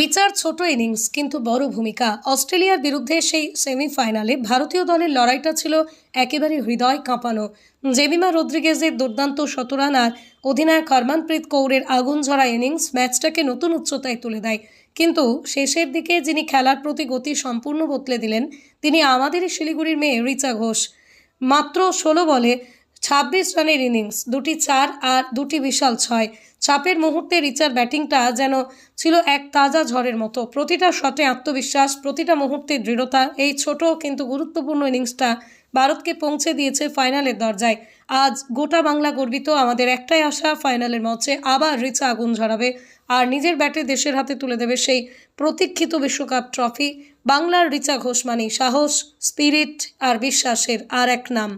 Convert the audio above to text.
রিচার ছোট ইনিংস, কিন্তু বড় ভূমিকা। অস্ট্রেলিয়ার বিরুদ্ধে সেই সেমিফাইনালে ভারতীয় দলের লড়াইটা ছিল একেবারে হৃদয় কাঁপানো। জেমিমা রদ্রিগেজের দুর্দান্ত শতরান আর অধিনায়ক হরমনপ্রীত কৌরের আগুন ঝরা ইনিংস ম্যাচটাকে নতুন উচ্চতায় তুলে দেয়। কিন্তু শেষের দিকে যিনি খেলার প্রতি গতি সম্পূর্ণ বদলে দিলেন, তিনি আমাদেরই শিলিগুড়ির মেয়ে রিচা ঘোষ। মাত্র ষোলো বলে ছাব্বিশ রানের ইনিংস, দুটি চার আর দুটি বিশাল ছয়। চাপের মুহূর্তে রিচার ব্যাটিংটা যেন ছিল এক তাজা ঝড়ের মতো। প্রতিটা শটে আত্মবিশ্বাস, প্রতিটা মুহূর্তে দৃঢ়তা, এই ছোট কিন্তু গুরুত্বপূর্ণ ইনিংসটা ভারতকে পৌঁছে দিয়েছে ফাইনালের দরজায়। আজ গোটা বাংলা গর্বিত, আমাদের একটাই আশা, ফাইনালের মঞ্চে আবার রিচা আগুন ঝরাবে। আর নিজের ব্যাটে দেশের হাতে তুলে দেবে সেই প্রতীক্ষিত বিশ্বকাপ ট্রফি। বাংলার রিচা ঘোষ মানি সাহস, স্পিরিট আর বিশ্বাসের আর এক নাম।